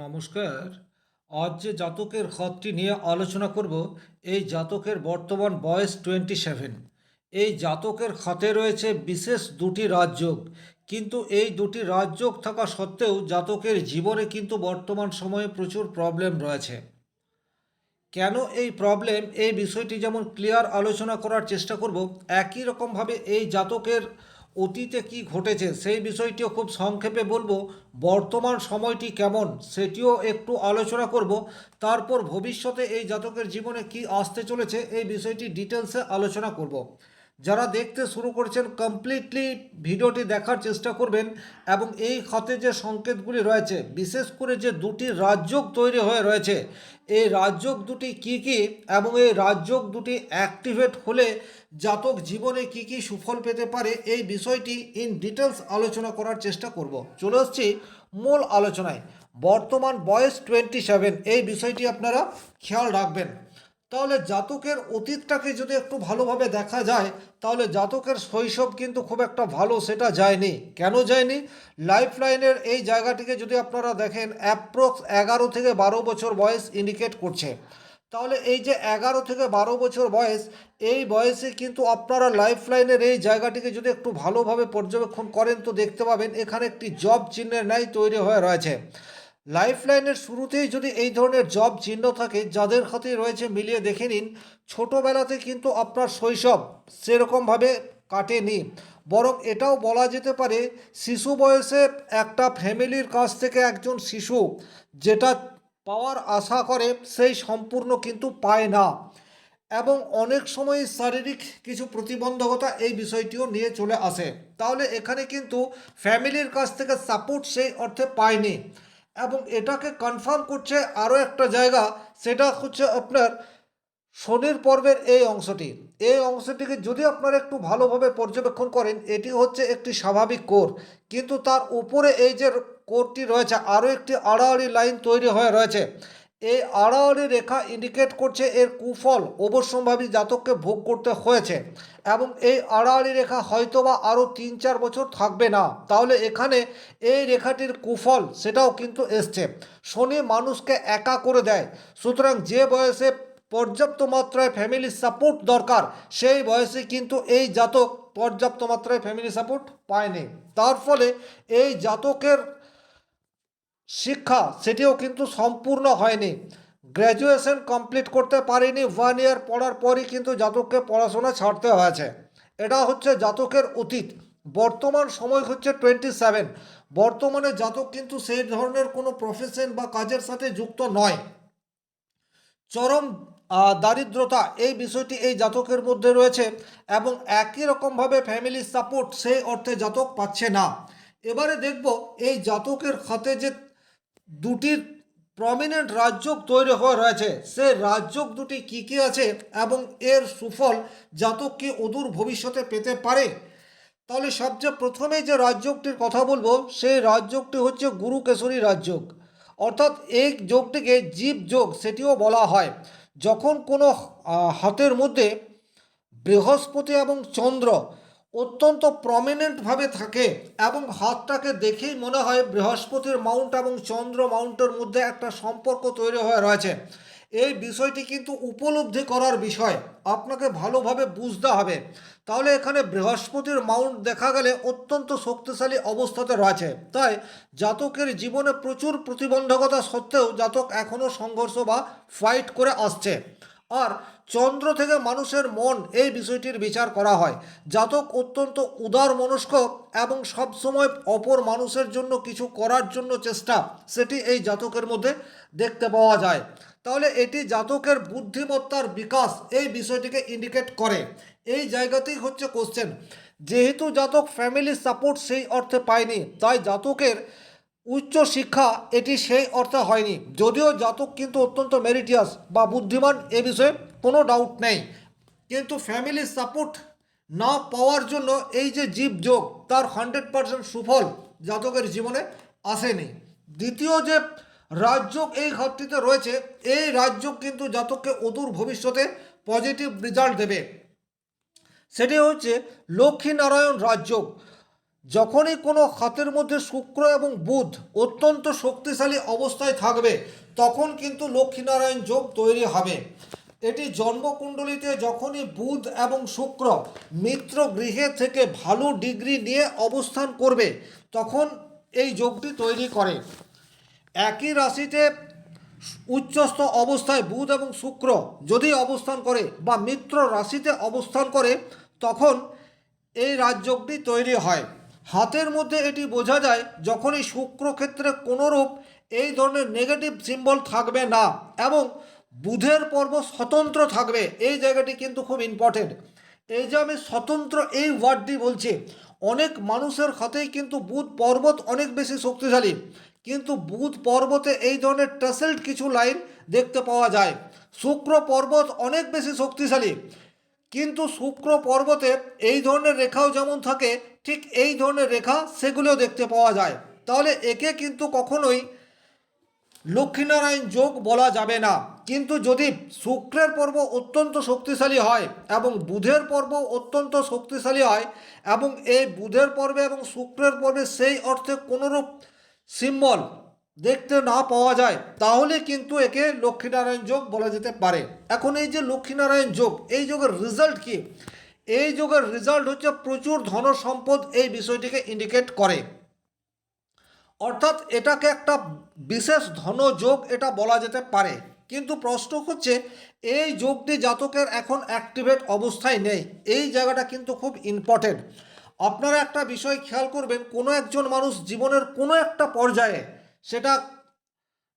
নমস্কার। আজ যে জাতকের খাতটি নিয়ে আলোচনা করব, এই জাতকের বর্তমান বয়স টোয়েন্টি সেভেন এই জাতকের খাতে রয়েছে বিশেষ দুটি রাজযোগ, কিন্তু এই দুটি রাজযোগ থাকা সত্ত্বেও জাতকের জীবনে কিন্তু বর্তমান সময়ে প্রচুর প্রবলেম রয়েছে। কেন এই প্রবলেম এই বিষয়টি যেমন ক্লিয়ার আলোচনা করার চেষ্টা করব, একই রকমভাবে এই জাতকের অতীতে কি ঘটেছে সেই বিষয়টিও খুব সংক্ষেপে বলব। বর্তমান সময়টি কেমন সেটিও একটু আলোচনা করব। তারপর ভবিষ্যতে এই জাতকের জীবনে কি আসতে চলেছে এই বিষয়টি ডিটেলসে আলোচনা করব। যারা দেখতে শুরু করেছেন কমপ্লিটলি ভিডিওটি দেখার চেষ্টা করবেন এবং এই খাতে যে সংকেতগুলি রয়েছে, বিশেষ করে যে দুটি রাজযোগ তৈরি হয়ে রয়েছে, এই রাজযোগ দুটি কি কি এবং এই রাজযোগ দুটি অ্যাক্টিভেট হলে জাতক জীবনে কি কি সুফল পেতে পারে, এই বিষয়টি ইন ডিটেলস আলোচনা করার চেষ্টা করব। চলে আসছি মূল আলোচনায়। বর্তমান বয়স টোয়েন্টি সেভেন এই বিষয়টি আপনারা খেয়াল রাখবেন। তাহলে জাতকের অতীতটাকে যদি একটু ভালোভাবে দেখা যায়, তাহলে জাতকের শৈশব কিন্তু খুব একটা ভালো সেটা যায়নি। কেন যায়নি? লাইফ লাইনের এই জায়গাটিকে যদি আপনারা দেখেন অ্যাপ্রক্স এগারো থেকে বারো বছর বয়স ইন্ডিকেট করছে। তাহলে এই যে এগারো থেকে বারো বছর বয়স, এই বয়সে কিন্তু আপনারা লাইফ লাইনের এই জায়গাটিকে যদি একটু ভালোভাবে পর্যবেক্ষণ করেন, তো দেখতে পাবেন এখানে একটি জব চিহ্নের ন্যায় তৈরি হয়ে রয়েছে। লাইফ লাইনের শুরুতেই যদি এই ধরনের জব চিহ্ন থাকে, যাদের হাতে রয়েছে মিলিয়ে দেখে নিন, ছোটোবেলাতে কিন্তু আপনার শৈশব সেরকমভাবে কাটেনি। বরং এটাও বলা যেতে পারে, শিশু বয়সে একটা ফ্যামিলির কাছ থেকে একজন শিশু যেটা পাওয়ার আশা করে, সেই সম্পূর্ণ কিন্তু পায় না। এবং অনেক সময় শারীরিক কিছু প্রতিবন্ধকতা এই বিষয়টিও নিয়ে চলে আসে। তাহলে এখানে কিন্তু ফ্যামিলির কাছ থেকে সাপোর্ট সেই অর্থে পায়নি। এবং এটাকে কনফার্ম করছে আরও একটা জায়গা, সেটা হচ্ছে আপনার শনির পর্বের এই অংশটি। এই অংশটিকে যদি আপনারা একটু ভালোভাবে পর্যবেক্ষণ করেন, এটি হচ্ছে একটি স্বাভাবিক কোর। কিন্তু তার উপরে এই যে কোরটি রয়েছে আরও একটি আড়াআড়ি লাইন তৈরি হয়ে রয়েছে। এই আড়াআড়ি রেখা ইন্ডিকেট করছে এর কুফল অবশ্যম্ভাবী জাতককে ভোগ করতে হয়েছে এবং এই আড়াআড়ি রেখা হয়তোবা আরও তিন চার বছর থাকবে না। তাহলে এখানে এই রেখাটির কুফল সেটাও কিন্তু এসছে। শনি মানুষকে একা করে দেয়। সুতরাং যে বয়সে পর্যাপ্ত মাত্রায় ফ্যামিলি সাপোর্ট দরকার, সেই বয়সে কিন্তু এই জাতক পর্যাপ্ত মাত্রায় ফ্যামিলি সাপোর্ট পায়নি। তার ফলে এই জাতকের শিক্ষা, সেটিও কিন্তু সম্পূর্ণ হয়নি। গ্র্যাজুয়েশন কমপ্লিট করতে পারিনি ওয়ান ইয়ার পড়ার পরই কিন্তু জাতককে পড়াশোনা ছাড়তে হয়েছে। এটা হচ্ছে জাতকের অতীত। বর্তমান সময় হচ্ছে টোয়েন্টি সেভেন বর্তমানে জাতক কিন্তু সেই ধরনের কোনো প্রফেশন বা কাজের সাথে যুক্ত নয়। চরম দারিদ্রতা, এই বিষয়টি এই জাতকের মধ্যে রয়েছে এবং একই রকমভাবে ফ্যামিলি সাপোর্ট সেই অর্থে জাতক পাচ্ছে না। এবারে দেখব এই জাতকের খাতে যে দুটি প্রমিনেন্ট রাজযোগ তৈরি হয়ে রয়েছে। সে রাজযোগ দুটি কী কী আছে এবং এর সুফল জাতক কি অদূর ভবিষ্যতে পেতে পারে? তাহলে সবচেয়ে প্রথমেই যে রাজযোগটির কথা বলব, সেই রাজযোগটি হচ্ছে গুরু কেশরী রাজযোগ। অর্থাৎ এই যোগটিকে জীব যোগ সেটিও বলা হয়। যখন কোনো হাতের মধ্যে বৃহস্পতি এবং চন্দ্র অত্যন্ত প্রমিনেন্টভাবে থাকে এবং হাতটাকে দেখেই মনে হয় বৃহস্পতির মাউন্ট এবং চন্দ্র মাউন্টের মধ্যে একটা সম্পর্ক তৈরি হয়ে রয়েছে। এই বিষয়টি কিন্তু উপলব্ধি করার বিষয়। আপনাকে ভালোভাবে বুঝতে হবে। তাহলে এখানে বৃহস্পতির মাউন্ট দেখা গেলে অত্যন্ত শক্তিশালী অবস্থাতে রয়েছে। তাই জাতকের জীবনে প্রচুর প্রতিবন্ধকতা সত্ত্বেও জাতক এখনও সংঘর্ষ বা ফাইট করে আসছে। আর চন্দ্র থেকে মানুষের মন এই বিষয়টির বিচার করা হয়। জাতক অত্যন্ত উদার মনস্ক এবং সবসময় অপর মানুষের জন্য কিছু করার জন্য চেষ্টা, সেটি এই জাতকের মধ্যে দেখতে পাওয়া যায়। তাহলে এটি জাতকের বুদ্ধিমত্তার বিকাশ এই বিষয়টিকে ইন্ডিকেট করে। এই জায়গাতেই হচ্ছে কোশ্চেন যেহেতু জাতক ফ্যামিলি সাপোর্ট সেই অর্থে পায়নি, তাই জাতকের উচ্চ শিক্ষা, এটি সেই অর্থে হয়নি। যদিও জাতক কিন্তু অত্যন্ত মেরিটিয়াস বা বুদ্ধিমান এ বিষয়ে কোনো ডাউট নেই। কিন্তু ফ্যামিলি সাপোর্ট না পাওয়ার জন্য এই যে জীব যোগ, তার হান্ড্রেড পার্সেন্ট সুফল জাতকের জীবনে আসেনি। দ্বিতীয় যে রাজযোগ এই ঘরটিতে রয়েছে, এই রাজযোগ কিন্তু জাতককে অদূর ভবিষ্যতে পজিটিভ রেজাল্ট দেবে। সেটি হচ্ছে লক্ষ্মীনারায়ণ রাজযোগ যখনই কোনো হাতের মধ্যে শুক্র এবং বুধ অত্যন্ত শক্তিশালী অবস্থায় থাকবে, তখন কিন্তু লক্ষ্মীনারায়ণ যোগ তৈরি হবে। এটি জন্মকুণ্ডলিতে যখনই বুধ এবং শুক্র মিত্র গৃহে থেকে ভালো ডিগ্রি নিয়ে অবস্থান করবে, তখন এই যোগটি তৈরি করে। একই রাশিতে উচ্চস্থ অবস্থায় বুধ এবং শুক্র যদি অবস্থান করে বা মিত্র রাশিতে অবস্থান করে, তখন এই রাজযোগটি তৈরি হয়। হাতের মধ্যে এটি বোঝা যায় যখনই শুক্র ক্ষেত্রে কোনোরূপ এই ধরনের নেগেটিভ সিম্বল থাকবে না এবং বুধের পর্ব স্বতন্ত্র থাকবে। এই জায়গাটি কিন্তু খুব ইম্পর্টেন্ট এই যে আমি স্বতন্ত্র এই ওয়ার্ডটি বলছি, অনেক মানুষের হাতেই কিন্তু বুধ পর্বত অনেক বেশি শক্তিশালী। কিন্তু বুধ পর্বতে এই ধরনের টাসেল্ট কিছু লাইন দেখতে পাওয়া যায়। শুক্র পর্বত অনেক বেশি শক্তিশালী। কিন্তু শুক্র পর্বতে এই ধরনের রেখাও যেমন থাকে ঠিক এই ধরনের রেখা সেগুলোও দেখতে পাওয়া যায়। তাহলে একে কিন্তু কখনোই লক্ষ্মীনারায়ণ যোগ বলা যাবে না। কিন্তু যদি শুক্রের পর্ব অত্যন্ত শক্তিশালী হয় এবং বুধের পর্ব অত্যন্ত শক্তিশালী হয় এবং এই বুধের পর্বে এবং শুক্রের পর্বে সেই অর্থে কোনোরূপ সিম্বল দেখতে না পাওয়া যায়, তাহলে কিন্তু একে লক্ষ্মীনারায়ণ যোগ বলা যেতে পারে। এখন এই যে লক্ষ্মীনারায়ণ যোগ, এই যোগের রেজাল্ট কি? এই যোগের রেজাল্ট হচ্ছে প্রচুর ধন সম্পদ এই বিষয়টিকে ইন্ডিকেট করে। অর্থাৎ এটাকে একটা বিশেষ ধনযোগ এটা বলা যেতে পারে। কিন্তু প্রশ্ন হচ্ছে, এই যোগটি জাতকের এখন অ্যাক্টিভেট অবস্থায় নেই। এই জায়গাটা কিন্তু খুব ইম্পর্টেন্ট আপনারা একটা বিষয় খেয়াল করবেন, কোনো একজন মানুষ জীবনের কোনো একটা পর্যায়ে সেটা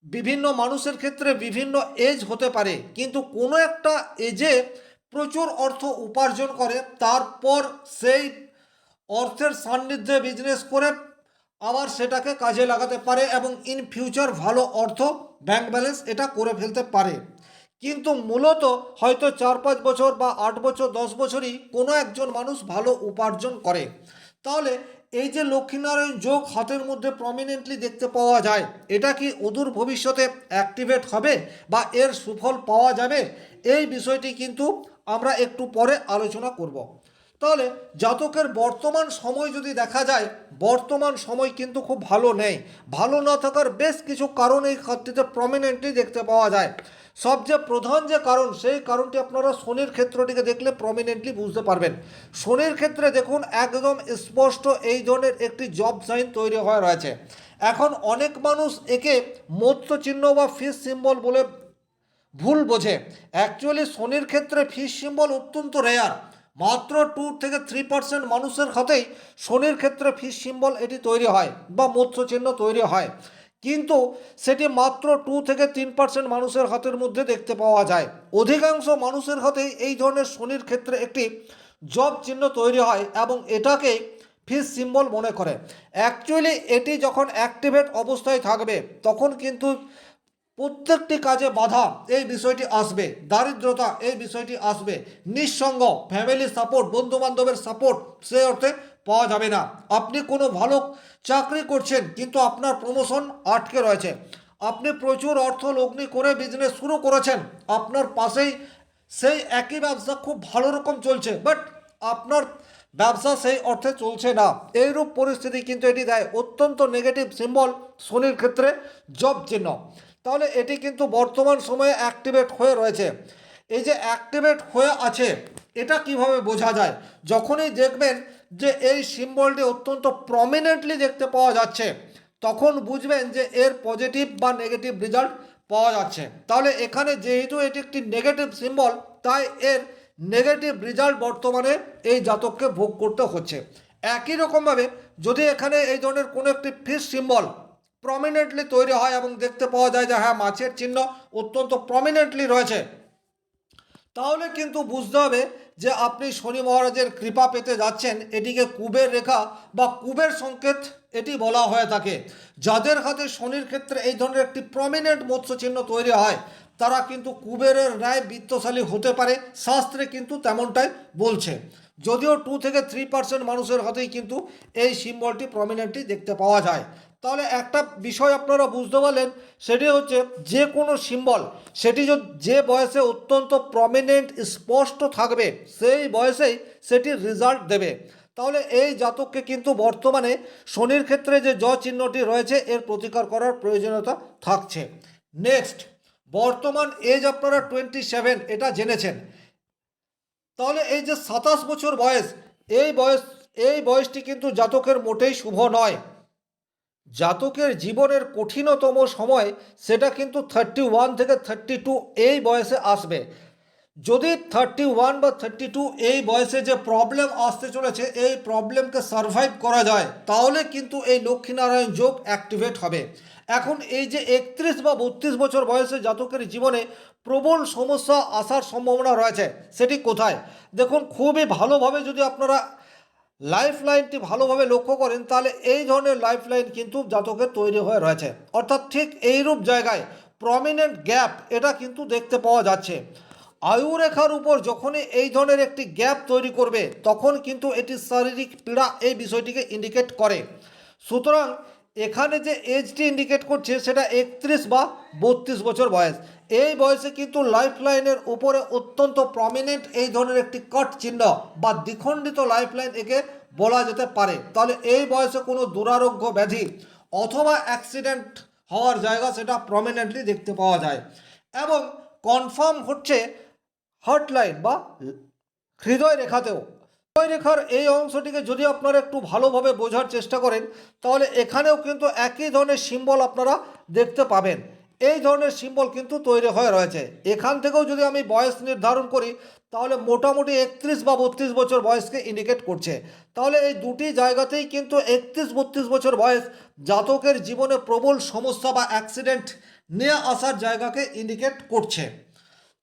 বিভিন্ন মানুষের ক্ষেত্রে বিভিন্ন এজ হতে পারে। কিন্তু কোনো একটা এজে প্রচুর অর্থ উপার্জন করে, তারপর সেই অর্থের সান্নিধ্যে বিজনেস করে আবার সেটাকে কাজে লাগাতে পারে এবং ইন ফিউচার ভালো অর্থ ব্যাংক ব্যালেন্স এটা করে ফেলতে পারে। কিন্তু মূলত হয়তো চার পাঁচ বছর বা আট বছর, দশ বছরই কোনো একজন মানুষ ভালো উপার্জন করে। তাহলে এই যে লক্ষ্মীনারায়ণ যোগ হাতের মধ্যে প্রমিনেন্টলি দেখতে পাওয়া যায়, এটা কি অদূর ভবিষ্যতে অ্যাক্টিভেট হবে বা এর সুফল পাওয়া যাবে? এই বিষয়টি কিন্তু আমরা একটু পরে আলোচনা করব। তাহলে জাতকের বর্তমান সময় যদি দেখা যায়, বর্তমান সময় কিন্তু খুব ভালো নেই। ভালো না থাকার বেশ কিছু কারণ এই খাতটিতে প্রমিনেন্টলি দেখতে পাওয়া যায়। সবচেয়ে প্রধান যে কারণ, সেই কারণটি আপনারা শনির ক্ষেত্রটিকে দেখলে প্রমিনেন্টলি বুঝতে পারবেন। শনির ক্ষেত্রে দেখুন, একদম স্পষ্ট এই ধরনের একটি জব সাইন তৈরি হয়ে রয়েছে। এখন অনেক মানুষ একে মৎস্য চিহ্ন বা ফিস সিম্বল বলে ভুল বোঝে। অ্যাকচুয়ালি শনির ক্ষেত্রে ফিস সিম্বল অত্যন্ত রেয়ার মাত্র টু থেকে থ্রি পার্সেন্ট মানুষের হাতেই শনির ক্ষেত্রে ফিস সিম্বল এটি তৈরি হয় বা মৎস্য চিহ্ন তৈরি হয়। কিন্তু সেটি মাত্র টু থেকে তিন পার্সেন্ট মানুষের হাতের মধ্যে দেখতে পাওয়া যায়। অধিকাংশ মানুষের হাতেই এই ধরনের শনির ক্ষেত্রে একটি জব চিহ্ন তৈরি হয় এবং এটাকে ফিস সিম্বল মনে করে। অ্যাকচুয়ালি এটি যখন অ্যাক্টিভেট অবস্থায় থাকবে, তখন কিন্তু প্রত্যেকটি কাজে বাধা এই বিষয়টি আসবে, দারিদ্রতা এই বিষয়টি আসবে, নিঃসঙ্গ ফ্যামিলি সাপোর্ট বন্ধু বান্ধবের সাপোর্ট সে অর্থে পাওয়া যাবে না। আপনি কোনো ভালো চাকরি করছেন, কিন্তু আপনার প্রমোশন আটকে রয়েছে। আপনি প্রচুর অর্থ লগ্নি করে বিজনেস শুরু করেছেন, আপনার পাশেই সেই একই ব্যবসা খুব ভালো রকম চলছে বাট আপনার ব্যবসা সেই অর্থে চলছে না। এইরূপ পরিস্থিতি কিন্তু এটি দেয়। অত্যন্ত নেগেটিভ সিম্বল শনির ক্ষেত্রে জব চিহ্ন। তাহলে এটি কিন্তু বর্তমান সময়ে অ্যাক্টিভেট হয়ে রয়েছে। এই যে অ্যাক্টিভেট হয়ে আছে, এটা কীভাবে বোঝা যায়? যখনই দেখবেন যে এই সিম্বলটি অত্যন্ত প্রমিনেন্টলি দেখতে পাওয়া যাচ্ছে, তখন বুঝবেন যে এর পজিটিভ বা নেগেটিভ রেজাল্ট পাওয়া যাচ্ছে। তাহলে এখানে যেহেতু এটি একটি নেগেটিভ সিম্বল তাই এর নেগেটিভ রেজাল্ট বর্তমানে এই জাতককে ভোগ করতে হচ্ছে। একই রকমভাবে যদি এখানে এই ধরনের কোনো একটি ফিস সিম্বল প্রমিনেন্টলি তৈরি হয় এবং দেখতে পাওয়া যায় যে হ্যাঁ মাছের চিহ্ন অত্যন্ত প্রমিনেন্টলি রয়েছে। তাহলে কিন্তু বুঝতে হবে যে, আপনি শনি মহারাজের কৃপা পেতে যাচ্ছেন, এটিকে কুবের রেখা বা কুবের সংকেত এটি বলা হয়ে থাকে। যাদের হাতে শনির ক্ষেত্রে এই ধরনের একটি প্রমিনেন্ট মৎস্য চিহ্ন তৈরি হয়, তারা কিন্তু কুবেরের ন্যায় বিত্তশালী হতে পারে, শাস্ত্রে কিন্তু তেমনটাই বলছে। যদিও টু থেকে থ্রি পার্সেন্ট মানুষের হাতেই কিন্তু এই সিম্বলটি প্রমিনেন্টলি দেখতে পাওয়া যায়। তাহলে একটা বিষয় আপনারা বুঝতে পারলেন, সেটি হচ্ছে যে কোনো সিম্বল সেটি য- বয়সে অত্যন্ত প্রমিনেন্ট স্পষ্ট থাকবে, সেই বয়সেই সেটির রেজাল্ট দেবে। তাহলে এই জাতককে কিন্তু বর্তমানে শনির ক্ষেত্রে যে জ চিহ্নটি রয়েছে, এর প্রতিকার করার প্রয়োজনীয়তা থাকছে। নেক্সট বর্তমান এজ আপনারা টোয়েন্টি সেভেন এটা জেনেছেন। তাহলে এই যে সাতাশ বছর বয়স, এই বয়স, এই বয়সটি কিন্তু জাতকের মোটেই শুভ নয়। জাতকের জীবনের কঠিনতম সময় সেটা কিন্তু থার্টি ওয়ান থেকে থার্টি টু এই বয়সে আসবে। যদি থার্টি ওয়ান বা থার্টি টু এই বয়সে যে প্রবলেম আসতে চলেছে, এই প্রবলেমকে সারভাইভ করা যায়, তাহলে কিন্তু এই লক্ষ্মীনারায়ণ যোগ অ্যাক্টিভেট হবে। এখন এই যে একত্রিশ বা বত্রিশ বছর বয়সে জাতকের জীবনে প্রবল সমস্যা আসার সম্ভাবনা রয়েছে, সেটি কোথায়? দেখুন, খুবই ভালোভাবে যদি আপনারা লাইফ লাইনটি ভালোভাবে লক্ষ্য করেন, তাহলে এই ধরনের লাইফ লাইন কিন্তু জাতকের তৈরি হয়ে রয়েছে। অর্থাৎ ঠিক এইরূপ জায়গায় প্রমিনেন্ট গ্যাপ এটা কিন্তু দেখতে পাওয়া যাচ্ছে। আয়ুরেখার উপর যখনই এই ধরনের একটি গ্যাপ তৈরি করবে, তখন কিন্তু এটি শারীরিক পীড়া এই বিষয়টিকে ইন্ডিকেট করে। সুতরাং এখানে যে এজটি ইন্ডিকেট করছে, সেটা একত্রিশ বা বত্রিশ বছর বয়স। এই বয়সে কিন্তু লাইফ লাইনের উপরে অত্যন্ত প্রমিনেন্ট এই ধরনের একটি কট চিহ্ন বা দ্বিখণ্ডিত লাইফ লাইন একে বলা যেতে পারে। তাহলে এই বয়সে কোনো দুরারোগ্য ব্যাধি অথবা অ্যাক্সিডেন্ট হওয়ার জায়গা সেটা প্রমিনেন্টলি দেখতে পাওয়া যায়। এবং কনফার্ম হচ্ছে হার্টলাইন বা হৃদয় রেখাতেও। হৃদয় রেখার এই অংশটিকে যদি আপনারা একটু ভালোভাবে বোঝার চেষ্টা করেন, তাহলে এখানেও কিন্তু একই ধরনের সিম্বল আপনারা দেখতে পাবেন। এই ধরনের সিম্বল কিন্তু তৈরি হয়ে রয়েছে। এখান থেকেও যদি আমি বয়স নির্ধারণ করি, তাহলে মোটামুটি একত্রিশ বা বত্রিশ বছর বয়সকে ইন্ডিকেট করছে। তাহলে এই দুটি জায়গাতেই কিন্তু একত্রিশ, বত্রিশ বছর বয়স জাতকের জীবনে প্রবল সমস্যা বা অ্যাক্সিডেন্ট নিয়ে আসার জায়গাকে ইন্ডিকেট করছে।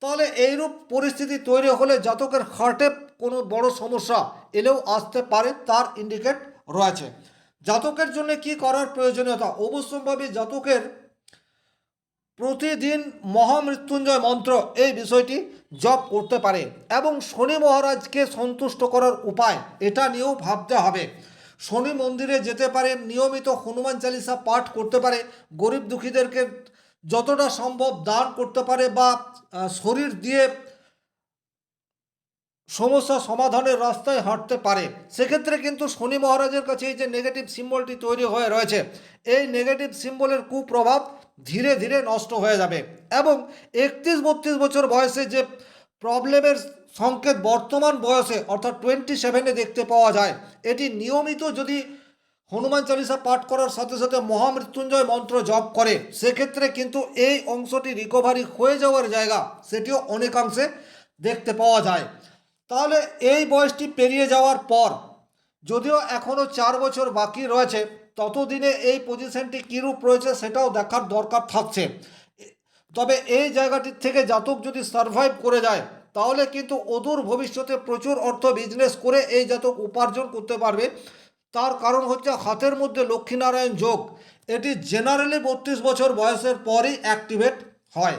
তাহলে এইরূপ পরিস্থিতি তৈরি হলে জাতকের হার্টে কোনো বড় সমস্যা এলেও আসতে পারে, তার ইন্ডিকেট রয়েছে। জাতকের জন্য কি করার প্রয়োজনীয়তা? অবশ্যম্ভাবী জাতকের প্রতিদিন মহামৃত্যুঞ্জয় মন্ত্র এই বিষয়টি জপ করতে পারে এবং শনি মহারাজকে সন্তুষ্ট করার উপায় এটা নিয়েও ভাবতে হবে। শনি মন্দিরে যেতে পারে, নিয়মিত হনুমান চালিসা পাঠ করতে পারে, গরিব দুঃখীদেরকে যতটা সম্ভব দান করতে পারে বা শরীর দিয়ে সমস্যা সমাধানের রাস্তায় হাঁটতে পারে। সেক্ষেত্রে কিন্তু শনি মহারাজের কাছে এই যে নেগেটিভ সিম্বলটি তৈরি হয়ে রয়েছে, এই নেগেটিভ সিম্বলের কুপ্রভাব ধীরে ধীরে নষ্ট হয়ে যাবে এবং একত্রিশ বত্রিশ বছর বয়সে যে প্রবলেমের সংকেত বর্তমান বয়সে, অর্থাৎ টোয়েন্টি সেভেনে দেখতে পাওয়া যায়, এটি নিয়মিত যদি হনুমান চালিসা পাঠ করার সাথে সাথে মহামৃত্যুঞ্জয় মন্ত্র জপ করে, সেক্ষেত্রে কিন্তু এই অংশটি রিকভারি হয়ে যাওয়ার জায়গা, সেটিও অনেকাংশে দেখতে পাওয়া যায়। তাহলে এই বয়সটি পেরিয়ে যাওয়ার পর যদিও এখনও চার বছর বাকি রয়েছে, ততদিনে এই পজিশনটি কীরূপ রয়েছে সেটাও দেখার দরকার থাকছে। তবে এই জায়গাটির থেকে জাতক যদি সারভাইভ করে যায়, তাহলে কিন্তু অদূর ভবিষ্যতে প্রচুর অর্থ বিজনেস করে এই জাতক উপার্জন করতে পারবে। তার কারণ হচ্ছে হাতের মধ্যে লক্ষ্মীনারায়ণ যোগ। এটি জেনারেলি বত্রিশ বছর বয়সের পরই অ্যাক্টিভেট হয়।